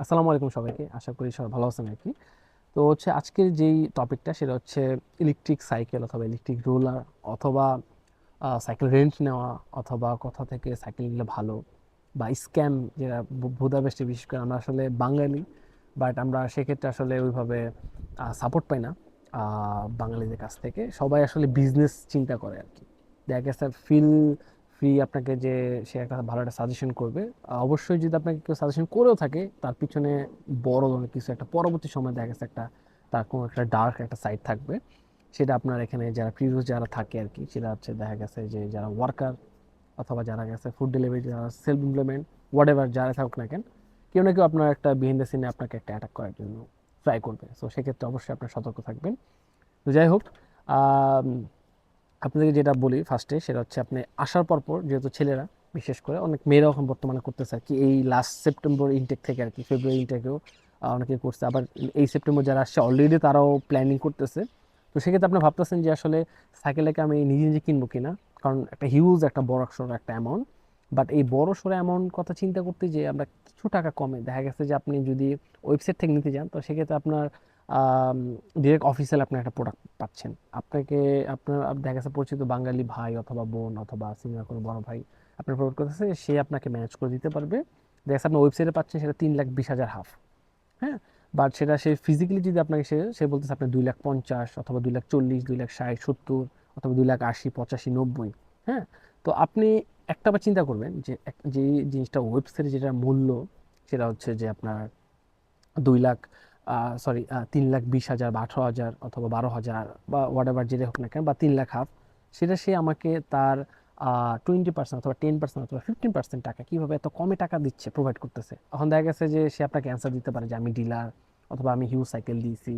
আসসালামু আলাইকুম সবাইকে। আশা করি সবাই ভালো আছেন আর কি। তো হচ্ছে আজকের যেই টপিকটা সেটা হচ্ছে ইলেকট্রিক সাইকেল অথবা ইলেকট্রিক রোলার অথবা সাইকেল রেন্ট নেওয়া অথবা কোথা থেকে সাইকেল নিলে ভালো বা স্ক্যাম যেটা ভূদাবেশে বিশেষ করে আমরা আসলে বাঙালি বাট আমরা সেক্ষেত্রে আসলে ওইভাবে সাপোর্ট পাই না বাঙালিদের কাছ থেকে। সবাই আসলে বিজনেস চিন্তা করে আর কি। দেখা গেছে ফিল ফ্রি আপনাকে যে সে একটা ভালো একটা সাজেশন করবে অবশ্যই যদি আপনাকে কেউ সাজেশন করেও থাকে, তার পিছনে বড় ধরনের কিছু একটা পরবর্তী সময় দেখা গেছে একটা, তার কোনো একটা ডার্ক একটা সাইড থাকবে। সেটা আপনার এখানে যারা প্রিভিয়াস যারা থাকে আর কি, সেটা হচ্ছে দেখা গেছে যে যারা ওয়ার্কার অথবা যারা গেছে ফুড ডেলিভারি যারা সেলফ এমপ্লয়মেন্ট হোয়াট এভার যারা থাকুক না কেন, কেউ না কেউ আপনার একটা বিহাইন্ড দ্য সিনে আপনাকে একটা অ্যাটাক করার জন্য ট্রাই করবে। সো সেক্ষেত্রে অবশ্যই আপনার সতর্ক থাকবেন। তো যাই হোক আপনাদেরকে যেটা বলি ফার্স্টে সেটা হচ্ছে আপনি আসার পর পর যেহেতু ছেলেরা, বিশেষ করে অনেক মেয়েরাও এখন বর্তমানে করতেছে আর কি। এই লাস্ট সেপ্টেম্বর ইনটেক থেকে আর কি ফেব্রুয়ারি ইনটেকেও অনেকে করছে। আবার এই সেপ্টেম্বর যারা আসছে অলরেডি তারাও প্ল্যানিং করতেছে। তো সেক্ষেত্রে আপনি ভাবতেছেন যে আসলে সাইকেলটাকে আমি নিজে নিজে কিনবো কিনা? কারণ একটা হিউজ একটা বড় সড়ো একটা অ্যামাউন্ট বাট এই বড় সড়ো অ্যামাউন্ট কথা চিন্তা করতে যে আমরা কিছু টাকা কমে। দেখা গেছে যে আপনি যদি ওয়েবসাইট থেকে নিতে যান, তো সেক্ষেত্রে আপনার ডিরেক্ট অফিসিয়াল আপনি একটা প্রোডাক্ট পাচ্ছেন। আপনাকে আপনার দেখা গেছে পরিচিত বাঙালি ভাই অথবা বোন অথবা সিনিয়র কোনো বড় ভাই আপনার প্রোভাইড করতেছে, সে আপনাকে ম্যানেজ করে দিতে পারবে। দেখা যাচ্ছে আপনি ওয়েবসাইটে পাচ্ছেন, সেটা তিন লাখ বিশ হাজার হাফ হ্যাঁ? বাট সেটা সে ফিজিক্যালি যদি আপনাকে সে সে বলতেছে আপনি দুই লাখ পঞ্চাশ অথবা দুই লাখ চল্লিশ, দুই লাখ ষাট, সত্তর অথবা দুই লাখ আশি, পঁচাশি, নব্বই হ্যাঁ? তো আপনি একটা বার চিন্তা করবেন যে যে জিনিসটা ওয়েবসাইটে যেটা মূল্য, সেটা হচ্ছে যে আপনার দুই লাখ সরি তিন লাখ বিশ হাজার বা আঠারো হাজার অথবা বারো হাজার বা হোয়াট এভার যেটা হোক না কেন বা তিন লাখ হাফ, সেটা সে আমাকে তার টোয়েন্টি পার্সেন্ট অথবা টেন পার্সেন্ট অথবা ফিফটিন পার্সেন্ট টাকা কীভাবে এত কমে টাকা দিচ্ছে প্রোভাইড করতেছে। এখন দেখা গেছে যে সে আপনাকে অ্যান্সার দিতে পারে যে আমি ডিলার অথবা আমি হিউজ সাইকেল দিয়েছি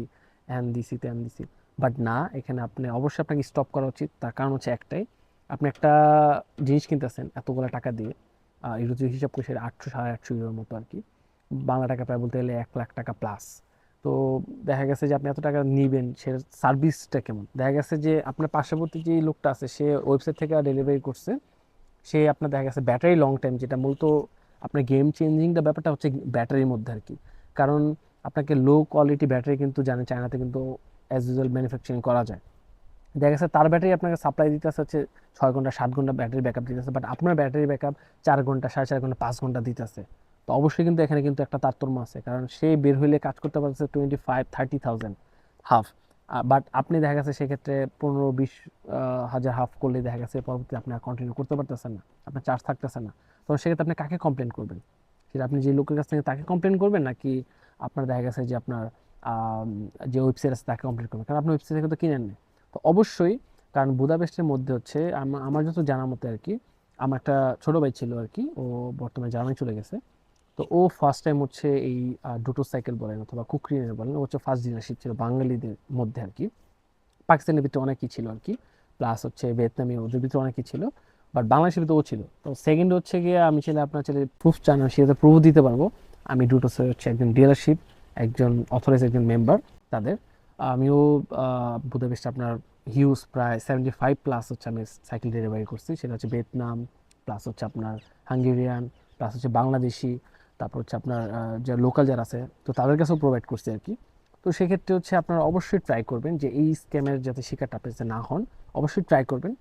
হ্যান দিছি ত্যান দিছি। বাট না, এখানে আপনি অবশ্যই আপনাকে স্টপ করা উচিত। তার কারণ হচ্ছে একটাই, আপনি একটা জিনিস কিনতেছেন এতগুলো টাকা দিয়ে যদি হিসাব করে সেটা আটশো, সাড়ে আটশো ইউরোর মতো আর কি। বাংলা টাকা প্রায় বলতে গেলে এক লাখ টাকা প্লাস তো দেখা গেছে যে আপনি এত টাকা নিবেন, সে সার্ভিসটা কেমন? দেখা গেছে যে আপনার পার্শ্ববর্তী যে লোকটা আছে, সে ওয়েবসাইট থেকে ডেলিভারি করছে, সে আপনার দেখা গেছে ব্যাটারি লং টাইম যেটা মূলত আপনার গেম চেঞ্জিংটা ব্যাপারটা হচ্ছে ব্যাটারির মধ্যে আর কি কারণ আপনাকে লো কোয়ালিটি ব্যাটারি কিন্তু জানেন চায়নাতে কিন্তু অ্যাজ ইউজুয়াল ম্যানুফ্যাকচারিং করা যায়। দেখা গেছে তার ব্যাটারি আপনাকে সাপ্লাই দিতে হচ্ছে ছয় ঘণ্টা, সাত ঘণ্টা ব্যাটারি ব্যাকআপ দিতেছে বাট আপনার ব্যাটারি ব্যাকআপ চার ঘণ্টা, সাড়ে চার ঘণ্টা, পাঁচ ঘণ্টা দিতেছে তো অবশ্যই কিন্তু এখানে কিন্তু একটা তারতম্য আছে। কারণ সে বের হইলে কাজ করতে পারছে twenty five thirty thousand half but আপনি দেখা গেছে সেক্ষেত্রে পনেরো বিশ হাজার হাফ করলে দেখা গেছে পরবর্তী আপনি আর কন্টিনিউ করতে পারতেছেন না। আপনার চার্জ থাকতেছে না। তো সেক্ষেত্রে আপনি কাকে কমপ্লেন করবেন? সেটা আপনি যে লোকের কাছ থেকে তাকে কমপ্লেন করবেন নাকি আপনার দেখা গেছে যে আপনার যে ওয়েবসাইট আছে তাকে কমপ্লেন করবেন? কারণ আপনি ওয়েবসাইট থেকে তো কিনেন না তো অবশ্যই, কারণ বুদাপেস্টের মধ্যে হচ্ছে আমার যত জানার মতে আর কি, আমার একটা ছোট ভাই ছিল আর কি, ও বর্তমানে জার্মানি চলে গেছে। তো ও ফার্স্ট টাইম হচ্ছে এই ডুটো সাইকেল বলেন অথবা কুকরিনের বলেন, ও হচ্ছে ফার্স্ট ডিলারশিপ ছিল বাঙালিদের মধ্যে আর কি পাকিস্তানের ভিতরে অনেকই ছিল আর কি প্লাস হচ্ছে ভিয়েতনামি ওদের ভিতরে অনেকই ছিল বাট বাংলাদেশের ভিতরে ও ছিল। তো সেকেন্ড হচ্ছে গিয়ে আমি ছেলে আপনার ছেলে প্রুফ চান সেটা প্রুফ দিতে পারব। আমি ডুটোসে হচ্ছে একজন ডিলারশিপ একজন অথরাইজ একজন মেম্বার তাদের। আমিও বুদাপেস্টে আপনার হিউজ প্রায় সেভেন্টি ফাইভ প্লাস হচ্ছে আমি সাইকেল ডেলিভারি করছি। সেটা হচ্ছে ভিয়েতনাম প্লাস হচ্ছে আপনার হাঙ্গেরিয়ান প্লাস হচ্ছে বাংলাদেশি। তারপর হচ্ছে আপনার যে লোকাল যারা আছে, তো তাদের কাছেও প্রোভাইড করছি আর কি। তো সেক্ষেত্রে হচ্ছে আপনারা অবশ্যই ট্রাই করবেন যে এই স্ক্যামের যাতে শিকারটা আপনি যাতে না হন, অবশ্যই ট্রাই করবেন।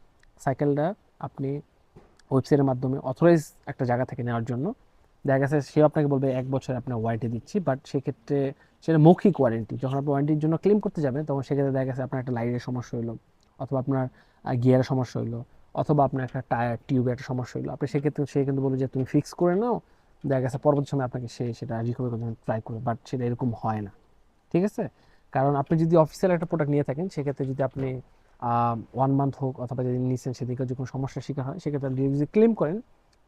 সাইকেলটা আপনি ওয়েবসাইটের মাধ্যমে অথরাইজ একটা জায়গা থেকে নেওয়ার জন্য। দেখা গেছে সে আপনাকে বলবে, এক বছর আপনার ওয়ারেন্টি দিচ্ছি। বাট সেক্ষেত্রে সেটা মৌখিক ওয়ারেন্টি যখন আপনি ওয়ারেন্টির জন্য ক্লেম করতে যাবেন, তখন সেক্ষেত্রে দেখা গেছে আপনার একটা লাইটের সমস্যা হলো অথবা আপনার গিয়ারের সমস্যা হলো অথবা আপনার একটা টায়ার টিউবের একটা সমস্যা হলো আপনি সেক্ষেত্রে সে কিন্তু বলবে যে, তুমি ফিক্স করে নাও দেখা গেছে পরবর্তী সময় আপনাকে সে সেটা রিকভার করতে ট্রাই করবে বাট সেটা এরকম হয় না, ঠিক আছে? কারণ আপনি যদি অফিসিয়াল একটা প্রোডাক্ট নিয়ে থাকেন, সেক্ষেত্রে যদি আপনি ওয়ান মান্থ হোক অথবা যদি নিচ্ছেন সেদিকে যদি কোনো সমস্যার শিকার হয়, সেক্ষেত্রে আপনি যদি ক্লেম করেন,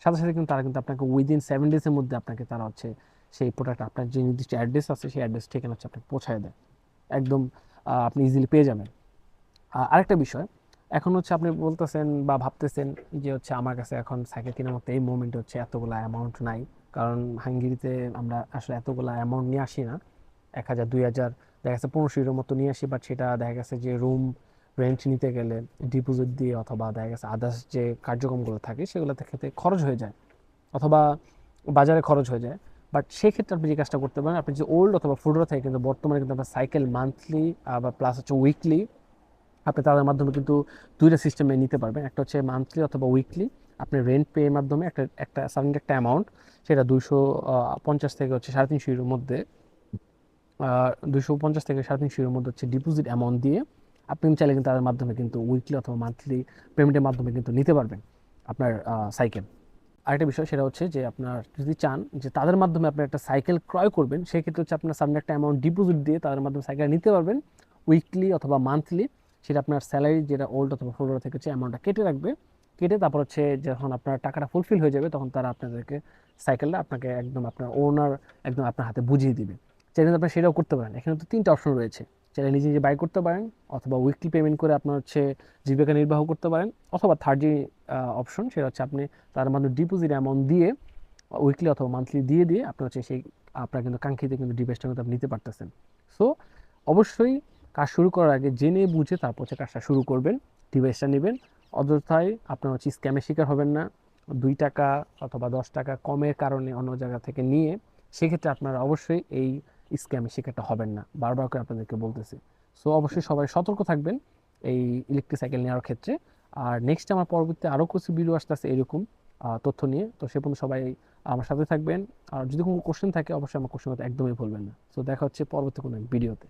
সাথে সাথে কিন্তু তারা কিন্তু আপনাকে উইদিন সেভেন ডেজের মধ্যে আপনাকে তারা হচ্ছে সেই প্রোডাক্ট আপনার যে নির্দিষ্ট অ্যাড্রেস আছে, সেই অ্যাড্রেস ঠিকানা হচ্ছে আপনাকে পৌঁছায় দেয়। একদম আপনি ইজিলি পেয়ে যাবেন। আরেকটা বিষয়, এখন হচ্ছে আপনি বলতেছেন বা ভাবতেছেন যে হচ্ছে আমার কাছে এখন সাইকেল কেনার মতো এই মোমেন্টে হচ্ছে এতগুলো অ্যামাউন্ট নাই। কারণ হাঙ্গেরিতে আমরা আসলে এতগুলো অ্যামাউন্ট নিয়ে আসি না। এক হাজার, দুই হাজার, দেখা গেছে পনেরোশো ইউরোর মতো নিয়ে আসি বাট সেটা দেখা গেছে যে রুম রেন্ট নিতে গেলে ডিপোজিট দিয়ে অথবা দেখা গেছে আদার্স যে কার্যক্রমগুলো থাকে সেগুলোতে ক্ষেত্রে খরচ হয়ে যায় অথবা বাজারে খরচ হয়ে যায়। বাট সেক্ষেত্রে আপনি যে কাজটা করতে পারেন, আপনি যে ওল্ড অথবা ফুডোরা থেকে, কিন্তু বর্তমানে কিন্তু আপনার সাইকেল মান্থলি বা প্লাস হচ্ছে উইকলি আপনি তাদের মাধ্যমে কিন্তু দুইটা সিস্টেমে নিতে পারবেন। একটা হচ্ছে মান্থলি অথবা উইকলি আপনি রেন্ট পে মাধ্যমে একটা একটা সার্টেন একটা অ্যামাউন্ট সেটা দুইশো পঞ্চাশ থেকে হচ্ছে সাড়ে তিনশো ইউরোর মধ্যে দুইশো পঞ্চাশ থেকে সাড়ে তিনশো ইউরোর মধ্যে হচ্ছে ডিপোজিট অ্যামাউন্ট দিয়ে আপনি চাইলে কিন্তু তাদের মাধ্যমে কিন্তু উইকলি অথবা মান্থলি পেমেন্টের মাধ্যমে কিন্তু নিতে পারবেন আপনার সাইকেল আরেকটা বিষয় সেটা হচ্ছে যে আপনার যদি চান যে তাদের মাধ্যমে আপনি একটা সাইকেল ক্রয় করবেন, সেক্ষেত্রে হচ্ছে আপনার সামনে একটা অ্যামাউন্ট ডিপোজিট দিয়ে তাদের মাধ্যমে সাইকেল নিতে পারবেন উইকলি অথবা মান্থলি সেটা আপনার স্যালারি যেটা ওল্ড অথবা ফোল্ডার থেকে হচ্ছে অ্যামাউন্টটা কেটে রাখবে। কেটে তারপর হচ্ছে যখন আপনার টাকাটা ফুলফিল হয়ে যাবে, তখন তারা আপনাদেরকে সাইকেলটা আপনাকে একদম আপনার ওনার একদম আপনার হাতে বুঝিয়ে দিবে। চাইলে আপনি সেটাও করতে পারেন। এখানে তো তিনটা অপশন রয়েছে। চাইলে নিজে নিজে বাই করতে পারেন, অথবা উইকলি পেমেন্ট করে আপনার হচ্ছে জীবিকা নির্বাহ করতে পারেন, অথবা থার্ড যে অপশন সেটা হচ্ছে আপনি তার মাধ্যমে ডিপোজিট অ্যামাউন্ট দিয়ে উইকলি অথবা মান্থলি দিয়ে দিয়ে আপনার হচ্ছে সেই, আপনার কিন্তু কাঙ্ক্ষিত কিন্তু ডিভাইসটা কিন্তু আপনি নিতে পারতেছেন। সো অবশ্যই কাজ শুরু করার আগে জেনে বুঝে তারপর হচ্ছে কাজটা শুরু করবেন ডিভাইসটা নেবেন অযথায় আপনার হচ্ছে স্ক্যামের শিকার হবেন না। দুই টাকা অথবা দশ টাকা কমের কারণে অন্য জায়গা থেকে নিয়ে সেক্ষেত্রে আপনারা অবশ্যই এই স্ক্যামের শিকারটা হবেন না। বারবার করে আপনাদেরকে বলতেছি। সো অবশ্যই সবাই সতর্ক থাকবেন এই ইলেকট্রিক সাইকেল নেওয়ার ক্ষেত্রে। আর নেক্সট আমার পরবর্তীতে আরও কিছু ভিডিও আসতে আছে এরকম তথ্য নিয়ে। তো সে পর্যন্ত সবাই আমার সাথে থাকবেন। আর যদি কোনো কোশ্চেন থাকে, অবশ্যই আমার কোশ্চেন একদমই ভুলবেন না। সো দেখা হচ্ছে পরবর্তী কোনো ভিডিওতে